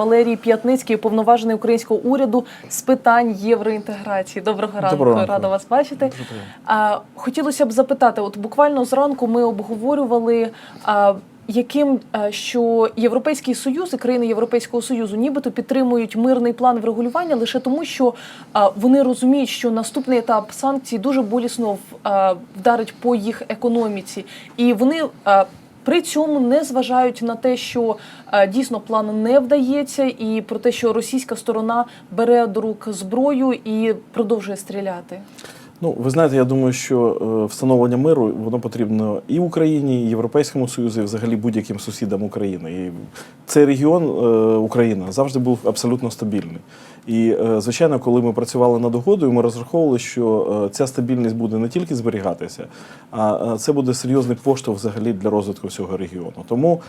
Валерій П'ятницький, повноважений українського уряду з питань євроінтеграції. Доброго ранку, Доброго ранку. рада вас бачити. А, хотілося б запитати: от буквально зранку ми обговорювали. А, яким що Європейський Союз і країни Європейського Союзу нібито підтримують мирний план врегулювання лише тому, що а, вони розуміють, що наступний етап санкцій дуже болісно в- а, вдарить по їх економіці, і вони а, при цьому не зважають на те, що е, дійсно план не вдається, і про те, що російська сторона бере до рук зброю і продовжує стріляти. Ну, ви знаєте, я думаю, що е, встановлення миру воно потрібно і Україні, і Європейському Союзу, і взагалі будь-яким сусідам України. І цей регіон е, Україна завжди був абсолютно стабільний. І е, звичайно, коли ми працювали над угодою, ми розраховували, що ця стабільність буде не тільки зберігатися, а це буде серйозний поштовх взагалі для розвитку всього регіону. Тому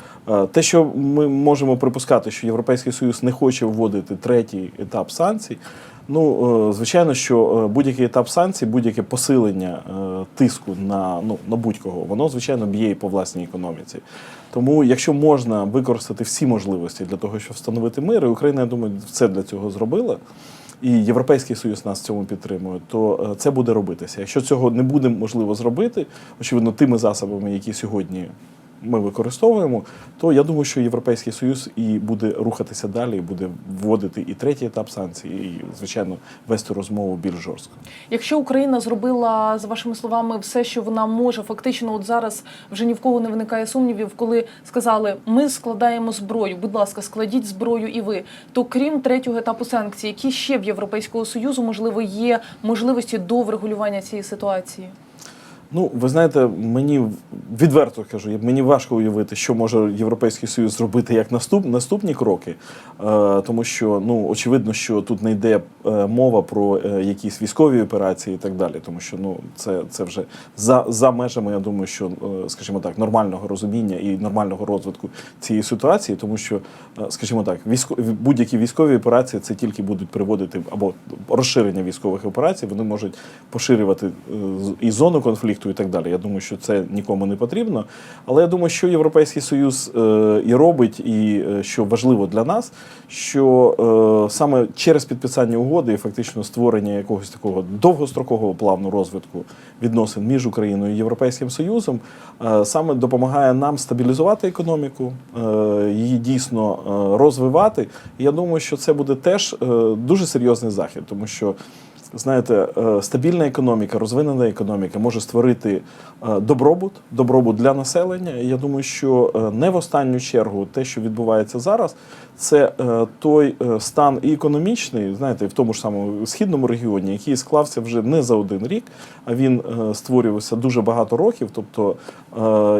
те, що ми можемо припускати, що Європейський Союз не хоче вводити третій етап санкцій. Ну, е, звичайно, що е, будь-який етап санкцій, будь-яке посилення е, тиску на, ну, на будь-кого, воно, звичайно, б'є і по власній економіці. Тому, якщо можна використати всі можливості для того, щоб встановити мир, і Україна, я думаю, все для цього зробила. І Європейський Союз нас в цьому підтримує, то це буде робитися. Якщо цього не буде можливо зробити, очевидно, тими засобами, які сьогодні ми використовуємо, то я думаю, що Європейський Союз і буде рухатися далі, і буде вводити і третій етап санкцій, і звичайно вести розмову більш жорстко. Якщо Україна зробила за вашими словами все, що вона може, фактично, от зараз вже ні в кого не виникає сумнівів, коли сказали, ми складаємо зброю. Будь ласка, складіть зброю і ви. То крім третього етапу санкцій, які ще в Європейського союзу можливо є можливості до врегулювання цієї ситуації? Ну, ви знаєте, мені відверто кажу, мені важко уявити, що може Європейський Союз зробити як наступ, наступні кроки, е, тому що ну очевидно, що тут не йде е, мова про е, якісь військові операції і так далі, тому що ну це, це вже за, за межами, я думаю, що е, скажімо так, нормального розуміння і нормального розвитку цієї ситуації, тому що, скажімо так, військо, будь-які військові операції це тільки будуть приводити або розширення військових операцій, вони можуть поширювати і зону конфлікту, і так далі. Я думаю, що це нікому не потрібно. Але я думаю, що Європейський Союз е, і робить, і е, що важливо для нас, що е, саме через підписання угоди і фактично створення якогось такого довгострокового плану розвитку відносин між Україною і Європейським Союзом саме допомагає нам стабілізувати економіку, її дійсно розвивати. І я думаю, що це буде теж дуже серйозний захід, тому що. Знаєте, е, стабільна економіка, розвинена економіка може створити е, добробут, добробут для населення. Я думаю, що е, не в останню чергу те, що відбувається зараз, це той стан і економічний, знаєте, в тому ж самому східному регіоні, який склався вже не за один рік, а він створювався дуже багато років. Тобто,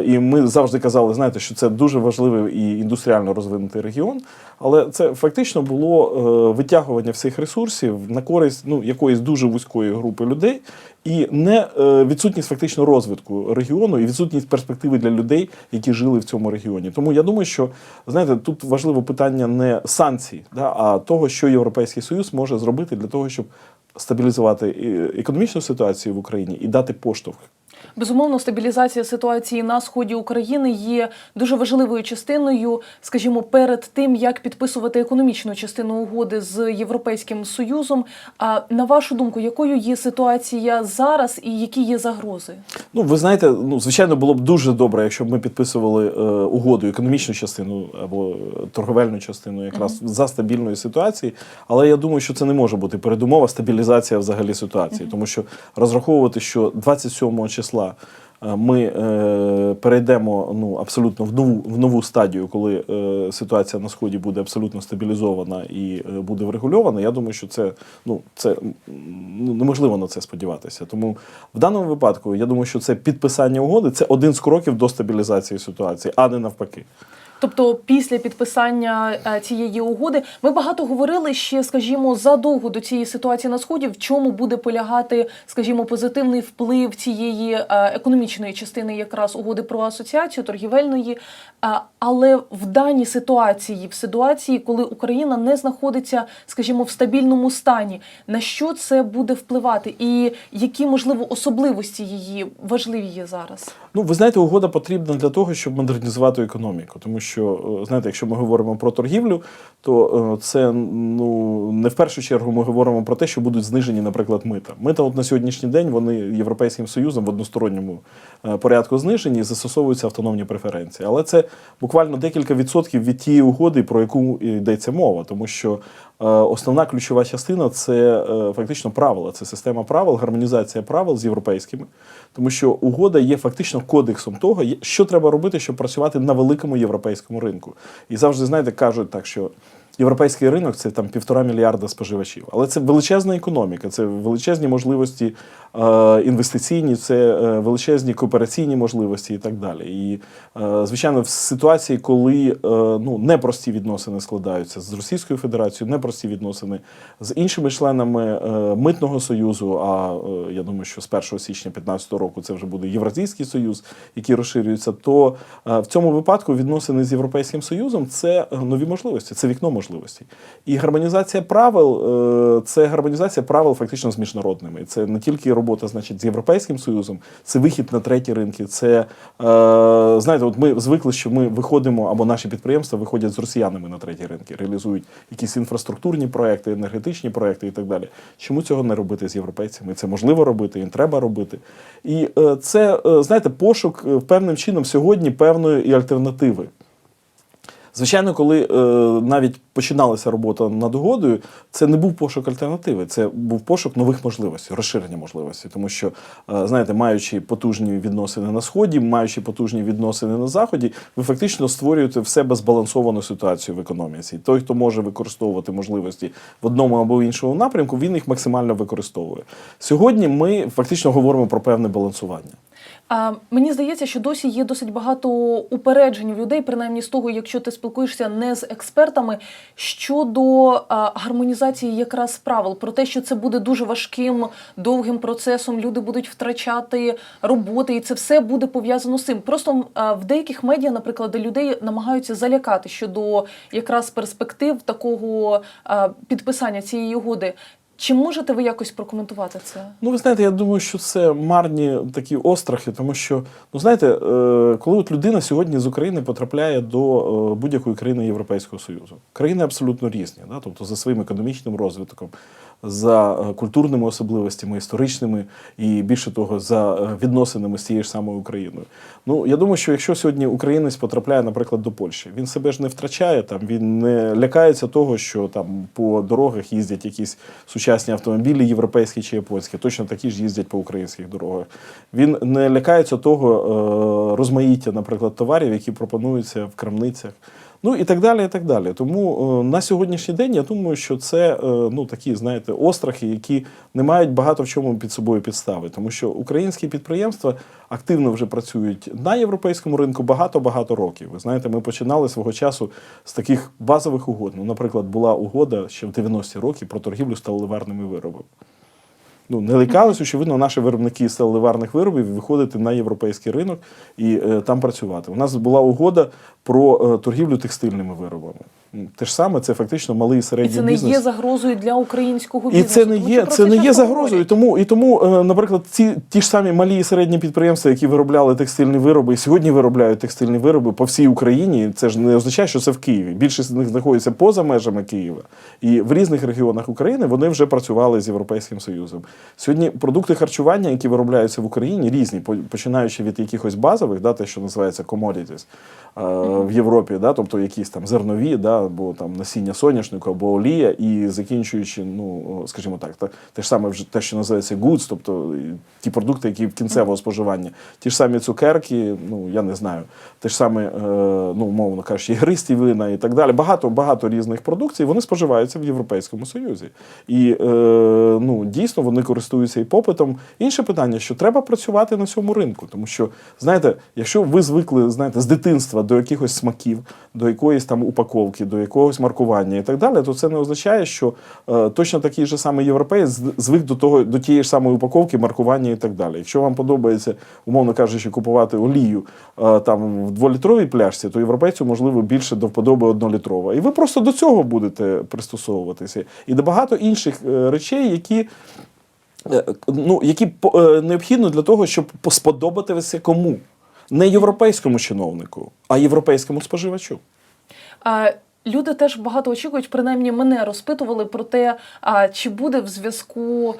і ми завжди казали, знаєте, що це дуже важливий і індустріально розвинутий регіон. Але це фактично було витягування всіх ресурсів на користь ну, якоїсь дуже вузької групи людей, і не е, відсутність фактично розвитку регіону і відсутність перспективи для людей, які жили в цьому регіоні. Тому я думаю, що знаєте, тут важливе питання не санкцій, да, а того, що Європейський Союз може зробити для того, щоб стабілізувати е, економічну ситуацію в Україні і дати поштовх Безумовно, стабілізація ситуації на сході України є дуже важливою частиною, скажімо, перед тим як підписувати економічну частину угоди з Європейським Союзом. А на вашу думку, якою є ситуація зараз і які є загрози? Ну, ви знаєте, ну звичайно, було б дуже добре, якщо б ми підписували е, угоду, економічну частину або е, торговельну частину, якраз за стабільної ситуації. Але я думаю, що це не може бути передумова стабілізація взагалі ситуації, тому що розраховувати, що 27 числа. Е, Ми е, перейдемо ну абсолютно в нову в нову стадію, коли е, ситуація на сході буде абсолютно стабілізована і е, буде врегульована. Я думаю, що це ну це ну, неможливо на це сподіватися. Тому в даному випадку я думаю, що це підписання угоди це один з кроків до стабілізації ситуації, а не навпаки. Тобто, після підписання е, цієї угоди ми багато говорили ще, скажімо, задовго до цієї ситуації на сході, в чому буде полягати, скажімо, позитивний вплив цієї е, економічної частини, якраз угоди про асоціацію торгівельної. Але в даній ситуації, в ситуації, коли Україна не знаходиться, скажімо, в стабільному стані, на що це буде впливати, і які можливо особливості її важливі є зараз? Ну, ви знаєте, угода потрібна для того, щоб модернізувати економіку. Тому що, е, знаєте, якщо ми говоримо про торгівлю, то е, це ну не в першу чергу ми говоримо про те, що будуть знижені, наприклад, мита. Мита, от на сьогоднішній день, вони Європейським Союзом в односторонньому е, порядку знижені і застосовуються автономні преференції. Але це буквально декілька відсотків від тієї угоди, про яку йдеться мова, тому що е, основна ключова частина це е, фактично правила, це система правил, гармонізація правил з європейськими, тому що угода є фактично кодексом того, що треба робити, щоб працювати на великому європейському ринку. І завжди знаєте, кажуть так, що. Європейський ринок це там півтора мільярда споживачів, але це величезна економіка, це величезні можливості е, інвестиційні, це е, величезні коопераційні можливості і так далі. І е, звичайно, в ситуації, коли е, ну непрості відносини складаються з Російською Федерацією, непрості відносини з іншими членами е, митного союзу. А е, я думаю, що з 1 січня 2015 року це вже буде Євразійський союз, який розширюється. То е, в цьому випадку відносини з Європейським Союзом це нові можливості, це вікно можливостей. І гармонізація правил е, це гармонізація правил фактично з міжнародними. Це не тільки робота, значить, з Європейським Союзом, це вихід на треті ринки. Це е, знаєте, от ми звикли, що ми виходимо або наші підприємства виходять з росіянами на треті ринки, реалізують якісь інфраструктурні проекти, енергетичні проекти і так далі. Чому цього не робити з європейцями? Це можливо робити, і треба робити. І е, це знаєте, пошук певним чином сьогодні певної і альтернативи. Звичайно, коли е, навіть починалася робота над угодою, це не був пошук альтернативи, це був пошук нових можливостей, розширення можливостей. Тому що, е, знаєте, маючи потужні відносини на сході, маючи потужні відносини на заході, ви фактично створюєте в себе збалансовану ситуацію в економіці. Той, хто може використовувати можливості в одному або іншому напрямку, він їх максимально використовує. Сьогодні ми фактично говоримо про певне балансування. Мені здається, що досі є досить багато упереджень у людей, принаймні з того, якщо ти спілкуєшся не з експертами, щодо гармонізації якраз правил, про те, що це буде дуже важким, довгим процесом, люди будуть втрачати роботи, і це все буде пов'язано з цим. Просто в деяких медіа, наприклад, людей намагаються залякати щодо якраз перспектив такого підписання цієї угоди. Чи можете ви якось прокоментувати це? Ну, ви знаєте, я думаю, що це марні такі острахи, тому що, ну знаєте, е, коли от людина сьогодні з України потрапляє до е, будь-якої країни Європейського Союзу, країни абсолютно різні, да? тобто за своїм економічним розвитком, за е, культурними особливостями, історичними і більше того, за е, відносинами з тією ж самою Україною. Ну, я думаю, що якщо сьогодні українець потрапляє, наприклад, до Польщі, він себе ж не втрачає, там він не лякається того, що там по дорогах їздять якісь сучасні автомобілі, європейські чи японські, точно такі ж їздять по українських дорогах. Він не лякається того е, розмаїття, наприклад, товарів, які пропонуються в крамницях. Ну і так далі, і так далі. Тому е, на сьогоднішній день я думаю, що це е, ну такі, знаєте, острахи, які не мають багато в чому під собою підстави, тому що українські підприємства активно вже працюють на європейському ринку багато-багато років. Ви знаєте, ми починали свого часу з таких базових угод. Ну, наприклад, була угода ще в 90-ті роки про торгівлю сталеливарними виробами. Ну, не лякались, очевидно, наші виробники сталеливарних виробів виходити на європейський ринок і е, там працювати. У нас була угода про е, торгівлю текстильними виробами. Те ж саме, це фактично малий і І середній це не бізнес. є загрозою для українського І це не тому є, це не є загрозою. Тому і тому, е, наприклад, ці ті ж самі малі і середні підприємства, які виробляли текстильні вироби, і сьогодні виробляють текстильні вироби по всій Україні. Це ж не означає, що це в Києві. Більшість з них знаходиться поза межами Києва. І в різних регіонах України вони вже працювали з Європейським Союзом. Сьогодні продукти харчування, які виробляються в Україні, різні, починаючи від якихось базових, да, те, що називається commodities, е, в Європі, да, тобто якісь там зернові, да, або там насіння соняшнику, або олія, і закінчуючи, ну скажімо так, та, те ж саме те, що називається goods, тобто ті продукти, які в кінцевого споживання, ті ж самі цукерки, ну я не знаю, те ж саме, е, ну умовно кажучи, ігристі вина і так далі. Багато багато різних продукцій вони споживаються в Європейському Союзі. І е, ну дійсно вони користуються і попитом. Інше питання, що треба працювати на цьому ринку, тому що знаєте, якщо ви звикли знаєте, з дитинства до якихось смаків, до якоїсь там упаковки, до якогось маркування і так далі, то це не означає, що е, точно такий же самий європеєць звик до того до тієї ж самої упаковки, маркування і так далі. Якщо вам подобається, умовно кажучи, купувати олію е, там в дволітровій пляшці, то європейцю можливо більше до вподоби однолітрова. І ви просто до цього будете пристосовуватися. І до багато інших е, речей, які. Ну, які необхідно для того, щоб сподобатися кому? Не європейському чиновнику, а європейському споживачу. А, Люди теж багато очікують, принаймні мене розпитували про те, а, чи буде в зв'язку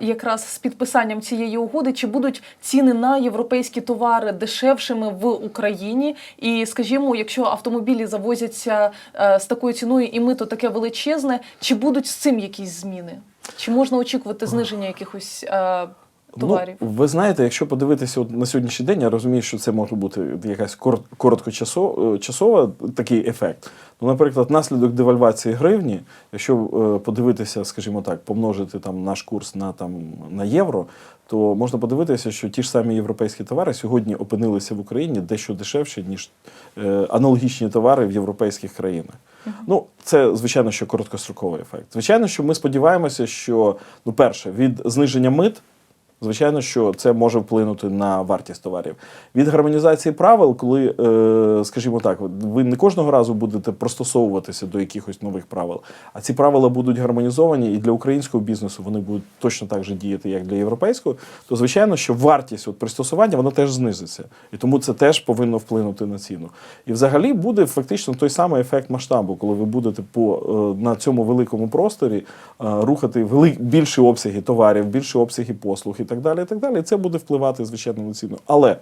якраз з підписанням цієї угоди, чи будуть ціни на європейські товари дешевшими в Україні. І скажімо, якщо автомобілі завозяться е, з такою ціною, і мито таке величезне, чи будуть з цим якісь зміни? Чи можна очікувати зниження якихось е, товарів? Ну, ви знаєте, якщо подивитися от на сьогоднішній день, я розумію, що це може бути якась кор- короткочасова часова такий ефект. Ну, наприклад, наслідок девальвації гривні, якщо е, подивитися, скажімо так, помножити там наш курс на там на євро, то можна подивитися, що ті ж самі європейські товари сьогодні опинилися в Україні дещо дешевше, ніж е, аналогічні товари в європейських країнах. Ну, це звичайно, що короткостроковий ефект. Звичайно, що ми сподіваємося, що ну, перше, від зниження мит. Звичайно, що це може вплинути на вартість товарів. Від гармонізації правил, коли, е, скажімо так, ви не кожного разу будете пристосовуватися до якихось нових правил, а ці правила будуть гармонізовані і для українського бізнесу вони будуть точно так же діяти, як для європейського, то звичайно, що вартість от пристосування вона теж знизиться. І тому це теж повинно вплинути на ціну. І взагалі буде фактично той самий ефект масштабу, коли ви будете по, е, на цьому великому просторі е, рухати вели- більші обсяги товарів, більші обсяги послуг і так далі. І так далі. І це буде впливати, звичайно, на ціну. Але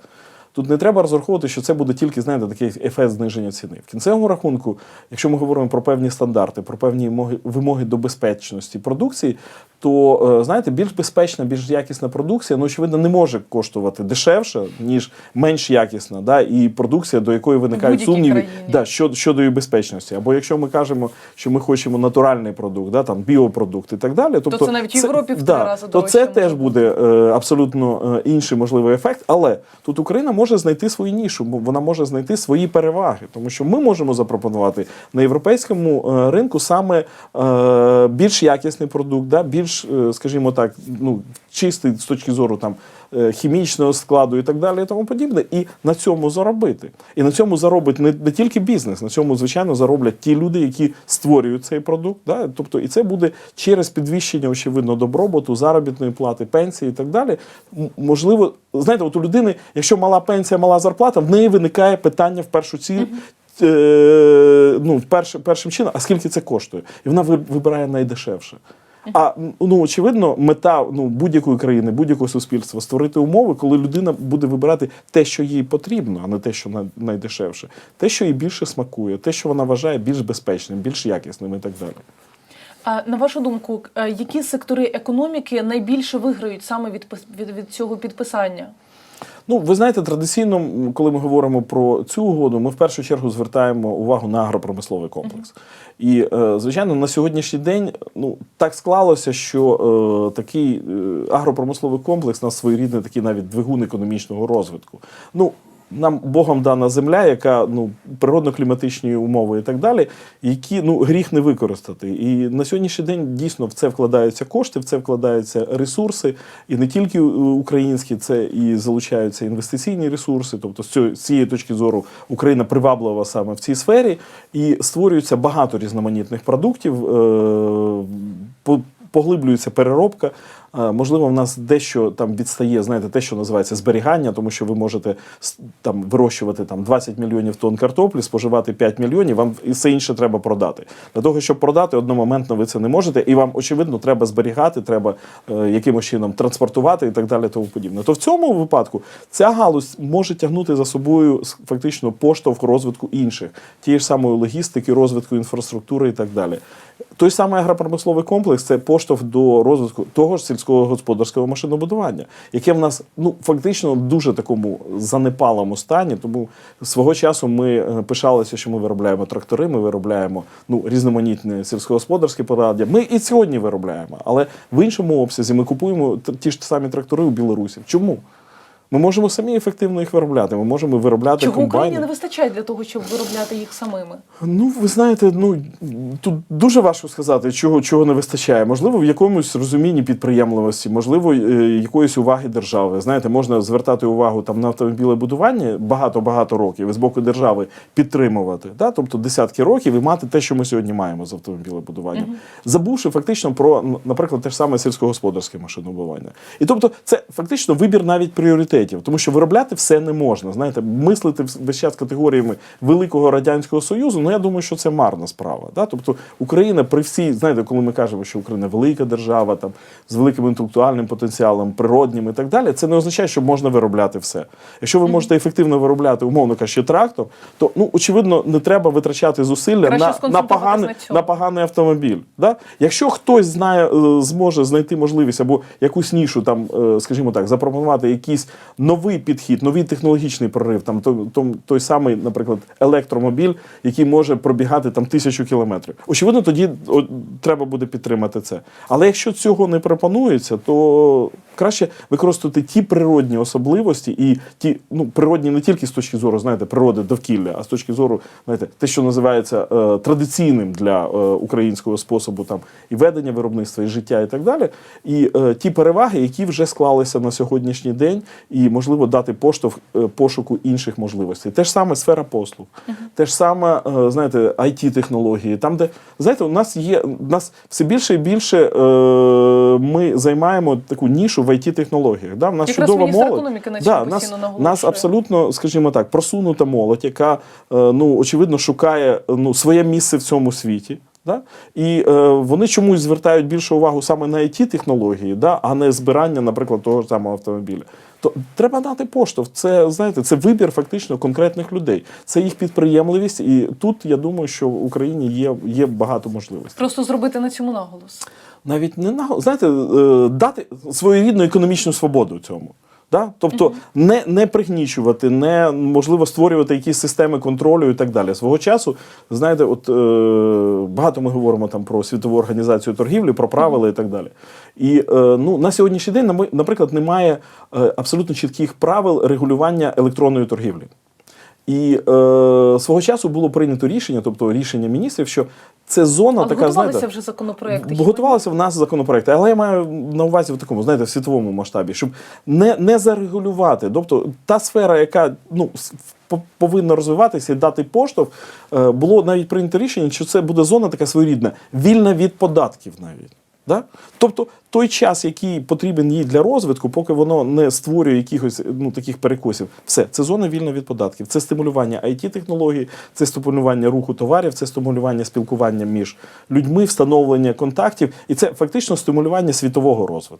тут не треба розраховувати, що це буде тільки, знаєте, такий ефект зниження ціни. В кінцевому рахунку, якщо ми говоримо про певні стандарти, про певні вимоги, до безпечності продукції, то е, знаєте, більш безпечна, більш якісна продукція, ну очевидно, не може коштувати дешевше, ніж менш якісна, да, і продукція, до якої виникають сумніви да, щодо, щодо її безпечності. Або якщо ми кажемо, що ми хочемо натуральний продукт, да, там біопродукт і так далі, тобто це навіть в Європі в да, рази то це теж буде е, абсолютно е, інший можливий ефект. Але тут Україна може знайти свою нішу, вона може знайти свої переваги, тому що ми можемо запропонувати на європейському е, ринку саме е, більш якісний продукт, да, більш, е, скажімо так, ну чистий з точки зору там. е, Хімічного складу і так далі, і тому подібне, і на цьому заробити. І на цьому заробить не, не тільки бізнес, на цьому, звичайно, зароблять ті люди, які створюють цей продукт. Да? Тобто, і це буде через підвищення, очевидно, добробуту, заробітної плати, пенсії і так далі. Можливо, знаєте, от у людини, якщо мала пенсія, мала зарплата, в неї виникає питання в першу ці. е, Ну, першим, першим чином, а скільки це коштує? І вона вибирає найдешевше. А ну очевидно, мета ну будь-якої країни, будь-якого суспільства створити умови, коли людина буде вибирати те, що їй потрібно, а не те, що най- найдешевше, те, що їй більше смакує, те, що вона вважає більш безпечним, більш якісним і так далі. А на вашу думку, е, які сектори економіки найбільше виграють саме від, від, від цього підписання? Ну, ви знаєте, традиційно, коли ми говоримо про цю угоду, ми в першу чергу звертаємо увагу на агропромисловий комплекс. І, е, звичайно, на сьогоднішній день ну, так склалося, що е, такий е, агропромисловий комплекс у нас своєрідний такий навіть двигун економічного розвитку. Ну, нам Богом дана земля, яка ну природно-кліматичні умови і так далі, які ну гріх не використати. І на сьогоднішній день дійсно в це вкладаються кошти, в це вкладаються ресурси, і не тільки е, українські, це і залучаються інвестиційні ресурси. Тобто, з цієї точки зору Україна приваблива саме в цій сфері, і створюється багато різноманітних продуктів. е, Поглиблюється переробка. Можливо, в нас дещо там відстає, знаєте, те, що називається зберігання, тому що ви можете там вирощувати там 20 мільйонів тонн картоплі, споживати 5 мільйонів, вам і все інше треба продати. Для того, щоб продати, одномоментно ви це не можете, і вам, очевидно, треба зберігати, треба е, якимось чином транспортувати і так далі, тому подібне. То в цьому випадку ця галузь може тягнути за собою фактично поштовх розвитку інших, тієї ж самої логістики, розвитку інфраструктури і так далі. Той самий агропромисловий комплекс це поштовх до розвитку того ж сільського господарського машинобудування, яке в нас ну фактично дуже такому занепалому стані. Тому свого часу ми е, пишалися, що ми виробляємо трактори, ми виробляємо ну різноманітні сільськогосподарські пораддя. Ми і сьогодні виробляємо, але в іншому обсязі ми купуємо ті ж самі трактори у білорусів. Чому? Ми можемо самі ефективно їх виробляти. Ми можемо виробляти Чого комбайни. Україні не вистачає для того, щоб виробляти їх самими? Ну, ви знаєте, ну тут дуже важко сказати, чого, чого не вистачає. Можливо, в якомусь розумінні підприємливості, можливо, е, якоїсь уваги держави. Знаєте, можна звертати увагу там на автомобілебудування багато-багато років і з боку держави підтримувати. Да? Тобто десятки років і мати те, що ми сьогодні маємо з автомобілебудуванням. Забувши фактично про, наприклад, те ж саме сільськогосподарське машинобудування. І тобто, це фактично вибір навіть пріоритетів, тому що виробляти все не можна. Знаєте, мислити весь час категоріями великого радянського союзу. Ну я думаю, що це марна справа. Да? Тобто Україна при всій, знаєте, коли ми кажемо, що Україна велика держава, там з великим інтелектуальним потенціалом, природнім і так далі, це не означає, що можна виробляти все. Якщо ви можете ефективно виробляти, умовно кажучи, трактор, то ну очевидно не треба витрачати зусилля Краще на, на поганий на на поганий автомобіль. Да? Якщо хтось знає, е, зможе знайти можливість або якусь нішу, там, е, скажімо так, запропонувати якийсь новий підхід, новий технологічний прорив, там той, той, самий, наприклад, електромобіль, який може пробігати там тисячу кілометрів. Очевидно, тоді треба буде підтримати це. Але якщо цього не пропонується, то краще використати ті природні особливості і ті ну природні не тільки з точки зору, знаєте, природи довкілля, а з точки зору, знаєте, те, що називається е, традиційним для е, українського способу там і ведення виробництва, і життя, і так далі. І е, ті переваги, які вже склалися на сьогоднішній день, і можливо дати поштовх е, пошуку інших можливостей. Те ж саме сфера послуг, те ж саме, е, знаєте, it технології там, де знаєте, у нас є у нас все більше і більше е, ми займаємо таку нішу в it технологіях. Да? У нас Якраз чудова молодь. економіки на да, нас, нас абсолютно, скажімо так, просунута молодь, яка ну очевидно шукає ну своє місце в цьому світі. Да? І е, вони чомусь звертають більше увагу саме на it технології, да? а не збирання, наприклад, того ж самого автомобіля. То треба дати поштовх. Це знаєте, це вибір фактично конкретних людей. Це їх підприємливість, і тут я думаю, що в Україні є, є багато можливостей. Просто зробити на цьому наголос. Навіть не на знаєте, е, дати своєрідну економічну свободу цьому. Да? Тобто не, не пригнічувати, не можливо створювати якісь системи контролю і так далі. Свого часу, знаєте, от е, багато ми говоримо там про світову організацію торгівлі, про правила і так далі. І е, ну, на сьогоднішній день, наприклад, немає е, абсолютно чітких правил регулювання електронної торгівлі. І е, свого часу було прийнято рішення, тобто рішення міністрів, що це зона Але така, готувалися знаєте, вже законопроекти. Готувалися в нас законопроекти, але я маю на увазі в такому, знаєте, в світовому масштабі, щоб не, не зарегулювати. Тобто та сфера, яка ну, повинна розвиватися і дати поштовх, е, було навіть прийнято рішення, що це буде зона така своєрідна, вільна від податків навіть. Да? Тобто той час, який потрібен їй для розвитку, поки воно не створює якихось ну, таких перекосів, все, це зона вільна від податків. Це стимулювання it технологій це стимулювання руху товарів, це стимулювання спілкування між людьми, встановлення контактів, і це фактично стимулювання світового розвитку.